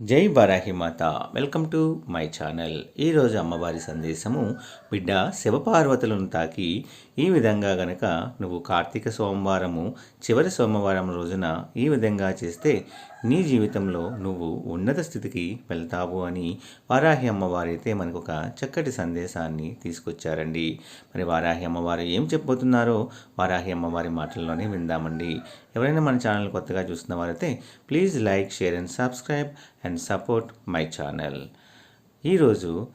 జై Varahimata welcome to my channel. ఈరోజు అమ్మవారి సందేశము బిడ్డ శివపార్వతులను తాకి ఈ విధంగా గనక నువ్వు కార్తీక సోమవారము చివరి సోమవారం రోజున ఈ విధంగా చేస్తే నీ జీవితంలో నువ్వు ఉన్నత స్థితికి వెళ్తావు అని వారాహి అమ్మవారు అయితే మనకు ఒక చక్కటి సందేశాన్ని తీసుకొచ్చారండి. మరి వారాహి అమ్మవారు ఏం చెప్పబోతున్నారో వారాహి అమ్మవారి మాటల్లోనే విందామండి. ఎవరైనా మన ఛానల్ కొత్తగా చూస్తున్న వారైతే please like share and subscribe and support my channel. ఈరోజు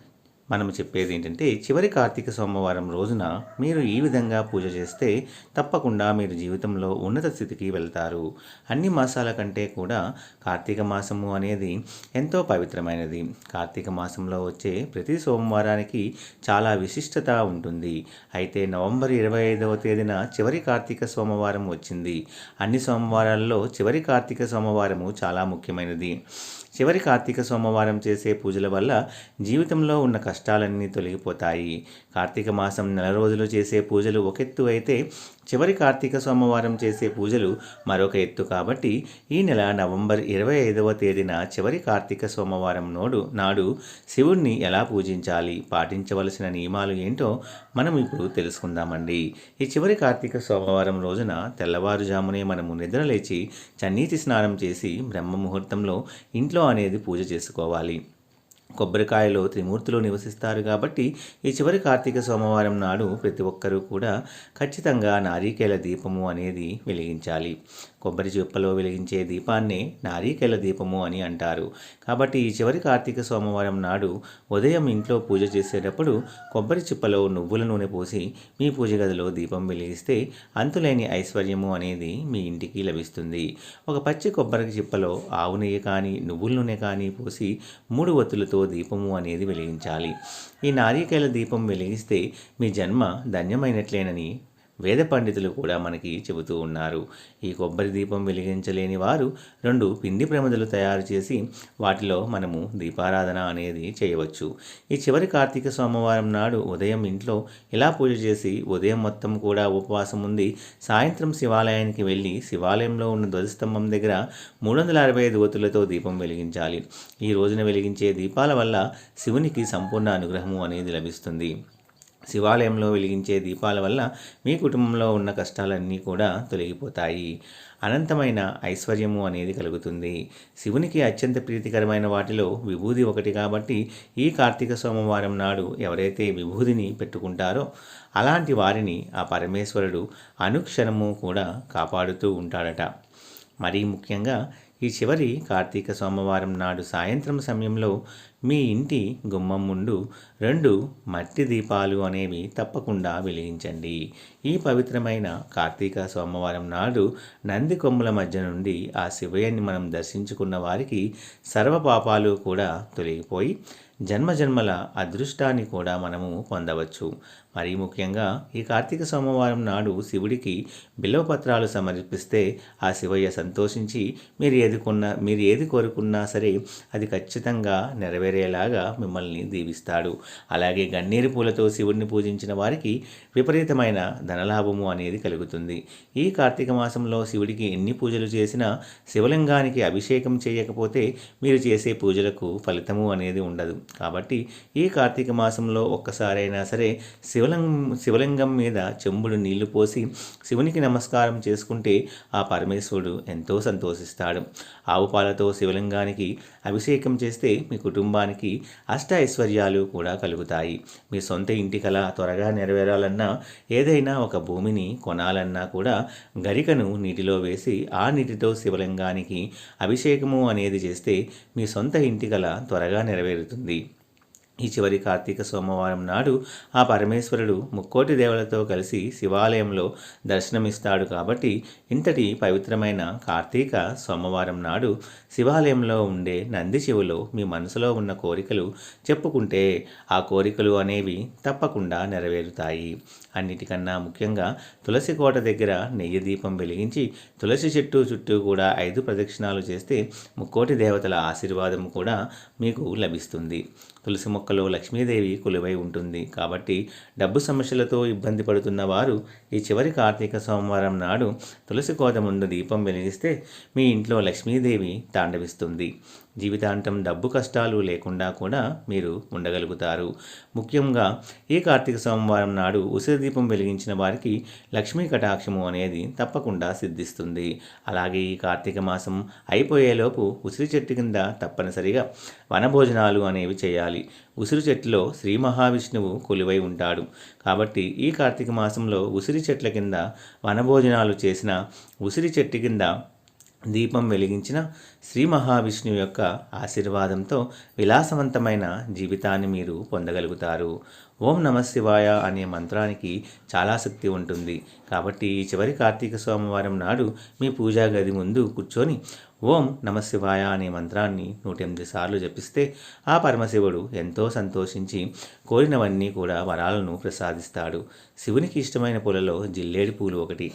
మనం చెప్పేది ఏంటంటే చివరి కార్తీక సోమవారం రోజున మీరు ఈ విధంగా పూజ చేస్తే తప్పకుండా మీరు జీవితంలో ఉన్నత స్థితికి వెళ్తారు. అన్ని మాసాల కంటే కూడా కార్తీక మాసము అనేది ఎంతో పవిత్రమైనది. కార్తీక మాసంలో వచ్చే ప్రతి సోమవారానికి చాలా విశిష్టత ఉంటుంది. అయితే నవంబర్ ఇరవై ఐదవ తేదీన చివరి కార్తీక సోమవారం వచ్చింది. అన్ని సోమవారాల్లో చివరి కార్తీక సోమవారము చాలా ముఖ్యమైనది. చివరి కార్తీక సోమవారం చేసే పూజల వల్ల జీవితంలో ఉన్న కష్టాలన్నీ తొలగిపోతాయి. కార్తీక మాసం నెల రోజులు చేసే పూజలు ఒక ఎత్తు అయితే చివరి కార్తీక సోమవారం చేసే పూజలు మరొక ఎత్తు కాబట్టి ఈ నెల నవంబర్ ఇరవై ఐదవ తేదీన చివరి కార్తీక సోమవారం నోడు నాడు శివుణ్ణి ఎలా పూజించాలి పాటించవలసిన నియమాలు ఏంటో మనం ఇప్పుడు తెలుసుకుందామండి. ఈ చివరి కార్తీక సోమవారం రోజున తెల్లవారుజామునే మనము నిద్రలేచి చన్నీటి స్నానం చేసి బ్రహ్మ ముహూర్తంలో ఇంట్లో అనేది పూజ చేసుకోవాలి. కొబ్బరికాయలో త్రిమూర్తులు నివసిస్తారు కాబట్టి ఈ చివరి కార్తీక సోమవారం నాడు ప్రతి ఒక్కరూ కూడా ఖచ్చితంగా నారీకేల దీపము అనేది వెలిగించాలి. కొబ్బరి చిప్పలో వెలిగించే దీపాన్నే నారీకెల దీపము అని అంటారు. కాబట్టి ఈ చివరి కార్తీక సోమవారం నాడు ఉదయం ఇంట్లో పూజ చేసేటప్పుడు కొబ్బరి చిప్పలో నువ్వుల నూనె పోసి మీ పూజ గదిలో దీపం వెలిగిస్తే అంతులేని ఐశ్వర్యము అనేది మీ ఇంటికి లభిస్తుంది. ఒక పచ్చి కొబ్బరి చిప్పలో ఆవు నెయ్యి కానీ నువ్వుల నూనె కానీ పోసి మూడు ఒత్తులతో దీపము అనేది వెలిగించాలి. ఈ నారీకేల దీపం వెలిగిస్తే మీ జన్మ ధన్యమైనట్లేనని వేద పండితులు కూడా మనకి చెబుతూ ఉన్నారు. ఈ కొబ్బరి దీపం వెలిగించలేని వారు రెండు పిండి ప్రమిదలు తయారు చేసి వాటిలో మనము దీపారాధన అనేది చేయవచ్చు. ఈ చివరి కార్తీక సోమవారం నాడు ఉదయం ఇంట్లో ఇలా పూజ చేసి ఉదయం మొత్తం కూడా ఉపవాసం ఉంది సాయంత్రం శివాలయానికి వెళ్ళి శివాలయంలో ఉన్న ధ్వజస్తంభం దగ్గర మూడు వందల అరవై ఐదు ఒత్తులతో దీపం వెలిగించాలి. ఈ రోజున వెలిగించే దీపాల వల్ల శివునికి సంపూర్ణ అనుగ్రహము అనేది లభిస్తుంది. శివాలయంలో వెలిగించే దీపాల వల్ల మీ కుటుంబంలో ఉన్న కష్టాలన్నీ కూడా తొలగిపోతాయి. అనంతమైన ఐశ్వర్యము అనేది కలుగుతుంది. శివునికి అత్యంత ప్రీతికరమైన వాటిలో విభూది ఒకటి కాబట్టి ఈ కార్తీక సోమవారం నాడు ఎవరైతే విభూదిని పెట్టుకుంటారో అలాంటి వారిని ఆ పరమేశ్వరుడు అనుక్షణము కూడా కాపాడుతూ ఉంటాడట. మరీ ముఖ్యంగా ఈ చివరి కార్తీక సోమవారం నాడు సాయంత్రం సమయంలో మీ ఇంటి గుమ్మం ముందు రెండు మట్టి దీపాలు అనేవి తప్పకుండా వెలిగించండి. ఈ పవిత్రమైన కార్తీక సోమవారం నాడు నంది కొమ్ముల మధ్య నుండి ఆ శివయ్యని మనం దర్శించుకున్న వారికి సర్వ పాపాలు కూడా తొలగిపోయి జన్మజన్మల అదృష్టాన్ని కూడా మనము పొందవచ్చు. మరీ ముఖ్యంగా ఈ కార్తీక సోమవారం నాడు శివుడికి బిల్వపత్రాలు సమర్పిస్తే ఆ శివయ్య సంతోషించి మీరు ఏదికున్న మీరు ఏది కోరుకున్నా సరే అది ఖచ్చితంగా నెరవేరేలాగా మిమ్మల్ని దీవిస్తాడు. అలాగే గన్నేరు పూలతో శివుడిని పూజించిన వారికి విపరీతమైన ధనలాభము అనేది కలుగుతుంది. ఈ కార్తీక మాసంలో శివుడికి ఎన్ని పూజలు చేసినా శివలింగానికి అభిషేకం చేయకపోతే మీరు చేసే పూజలకు ఫలితము అనేది ఉండదు. కాబట్టి ఈ కార్తీక మాసంలో ఒక్కసారైనా సరే శివలింగం శివలింగం మీద చెంబుడు నీళ్ళు పోసి శివునికి నమస్కారం చేసుకుంటే ఆ పరమేశ్వరుడు ఎంతో సంతోషిస్తాడు. ఆవు పాలతో శివలింగానికి అభిషేకం చేస్తే మీ కుటుంబానికి అష్ట ఐశ్వర్యాలు కూడా కలుగుతాయి. మీ సొంత ఇంటి కళ త్వరగా నెరవేరాలన్నా ఏదైనా ఒక భూమిని కొనాలన్నా కూడా గరికను నీటిలో వేసి ఆ నీటితో శివలింగానికి అభిషేకము అనేది చేస్తే మీ సొంత ఇంటి కళ త్వరగా నెరవేరుతుంది. ఈ చివరి కార్తీక సోమవారం నాడు ఆ పరమేశ్వరుడు ముక్కోటి దేవులతో కలిసి శివాలయంలో దర్శనమిస్తాడు కాబట్టి ఇంతటి పవిత్రమైన కార్తీక సోమవారం నాడు శివాలయంలో ఉండే నంది శివులో మీ మనసులో ఉన్న కోరికలు చెప్పుకుంటే ఆ కోరికలు అనేవి తప్పకుండా నెరవేరుతాయి. అన్నిటికన్నా ముఖ్యంగా తులసి కోట దగ్గర నెయ్యి దీపం వెలిగించి తులసి చెట్టు చుట్టూ కూడా ఐదు ప్రదక్షిణాలు చేస్తే ముక్కోటి దేవతల ఆశీర్వాదం కూడా మీకు లభిస్తుంది. తులసి మొక్కలో లక్ష్మీదేవి కొలువై ఉంటుంది. కాబట్టి డబ్బు సమస్యలతో ఇబ్బంది పడుతున్న వారు ఈ చివరి కార్తీక సోమవారం నాడు తులసి కోత ముందు దీపం వెలిగిస్తే మీ ఇంట్లో లక్ష్మీదేవి తాండవిస్తుంది. జీవితాంతం డబ్బు కష్టాలు లేకుండా కూడా మీరు ఉండగలుగుతారు. ముఖ్యంగా ఈ కార్తీక సోమవారం నాడు ఉసిరి దీపం వెలిగించిన వారికి లక్ష్మీ కటాక్షము అనేది తప్పకుండా సిద్ధిస్తుంది. అలాగే ఈ కార్తీక మాసం అయిపోయేలోపు ఉసిరి చెట్టు కింద తప్పనిసరిగా వనభోజనాలు అనేవి చేయాలి. ఉసిరి చెట్టులో శ్రీ మహావిష్ణువు కొలువై ఉంటాడు. కాబట్టి ఈ కార్తీక మాసంలో ఉసిరి చెట్ల కింద వనభోజనాలు చేసిన ఉసిరి చెట్టు కింద దీపం వెలిగించిన శ్రీ మహావిష్ణువు యొక్క ఆశీర్వాదంతో విలాసవంతమైన జీవితాన్ని మీరు పొందగలుగుతారు. ఓం నమ శివాయ అనే మంత్రానికి చాలా శక్తి ఉంటుంది. కాబట్టి ఈ చివరి కార్తీక సోమవారం నాడు మీ పూజా గది ముందు కూర్చొని ఓం నమ శివాయ అనే మంత్రాన్ని నూట ఎనిమిది సార్లు జపిస్తే ఆ పరమశివుడు ఎంతో సంతోషించి కోరినవన్నీ కూడా వరాలను ప్రసాదిస్తాడు. శివునికి ఇష్టమైన పూలలో జిల్లేడు పూలు ఒకటి.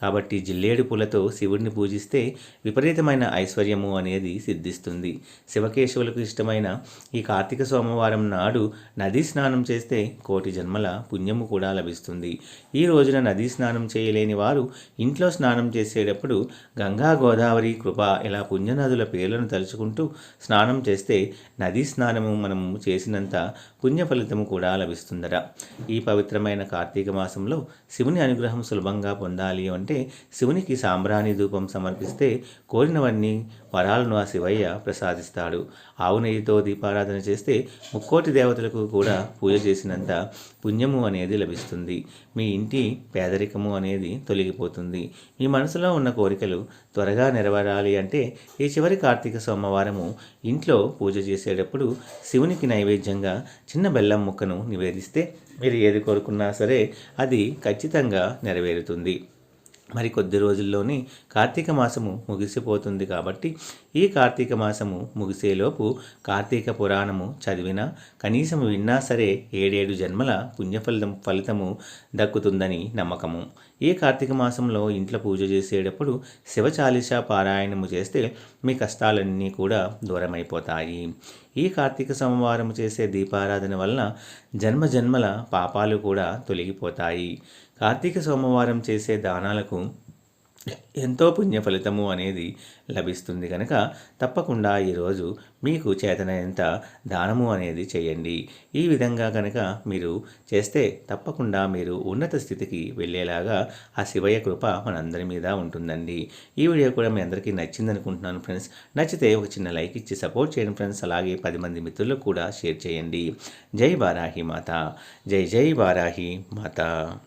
కాబట్టి జిల్లేడు పూలతో శివుడిని పూజిస్తే విపరీతమైన ఐశ్వర్యము అనేది సిద్ధిస్తుంది. శివకేశవులకు ఇష్టమైన ఈ కార్తీక సోమవారం నాడు నదీ స్నానం చేస్తే కోటి జన్మల పుణ్యము కూడా లభిస్తుంది. ఈ రోజున నదీ స్నానం చేయలేని వారు ఇంట్లో స్నానం చేసేటప్పుడు గంగా గోదావరి కృప ఇలా పుణ్యనదుల పేర్లను తలుచుకుంటూ స్నానం చేస్తే నదీ స్నానము మనము చేసినంత పుణ్య ఫలితము కూడా లభిస్తుందట. ఈ పవిత్రమైన కార్తీక మాసంలో శివుని అనుగ్రహం సులభంగా పొందాలి అంటే శివునికి సాంబ్రాణి ధూపం సమర్పిస్తే కోరినవన్నీ వరాలను ఆ శివయ్య ప్రసాదిస్తాడు. ఆవు నెయ్యితో దీపారాధన చేస్తే ముక్కోటి దేవతలకు కూడా పూజ చేసిన చేసినంత పుణ్యము అనేది లభిస్తుంది. మీ ఇంటి పేదరికము అనేది తొలగిపోతుంది. మీ మనసులో ఉన్న కోరికలు త్వరగా నెరవేరాలి అంటే ఈ చివరి కార్తీక సోమవారము ఇంట్లో పూజ చేసేటప్పుడు శివునికి నైవేద్యంగా చిన్న బెల్లం ముక్కను నివేదిస్తే మీరు ఏది కోరుకున్నా సరే అది ఖచ్చితంగా నెరవేరుతుంది. మరి కొద్ది రోజుల్లోనే కార్తీక మాసము ముగిసిపోతుంది కాబట్టి ఈ కార్తీక మాసము ముగిసేలోపు కార్తీక పురాణము చదివినా కనీసం విన్నా సరే ఏడేడు జన్మల పుణ్యఫలితం ఫలితము దక్కుతుందని నమ్మకము. ఈ కార్తీక మాసంలో ఇంట్లో పూజ చేసేటప్పుడు శివచాలీస పారాయణము చేస్తే మీ కష్టాలన్నీ కూడా దూరమైపోతాయి. ఈ కార్తీక సోమవారం చేసే దీపారాధన వలన జన్మ జన్మల పాపాలు కూడా తొలగిపోతాయి. కార్తీక సోమవారం చేసే దానాలకు ఎంతో పుణ్య ఫలితము అనేది లభిస్తుంది కనుక తప్పకుండా ఈరోజు మీకు చేతనైనంత దానము అనేది చేయండి. ఈ విధంగా కనుక మీరు చేస్తే తప్పకుండా మీరు ఉన్నత స్థితికి వెళ్ళేలాగా ఆ శివయ్య కృప మనందరి మీద ఉంటుందండి. ఈ వీడియో కూడా మీ అందరికీ నచ్చింది అనుకుంటున్నాను ఫ్రెండ్స్. నచ్చితే ఒక చిన్న లైక్ ఇచ్చి సపోర్ట్ చేయండి ఫ్రెండ్స్. అలాగే పది మంది మిత్రులకు కూడా షేర్ చేయండి. జై బారాహి మాత. జై జై బారాహి మాత.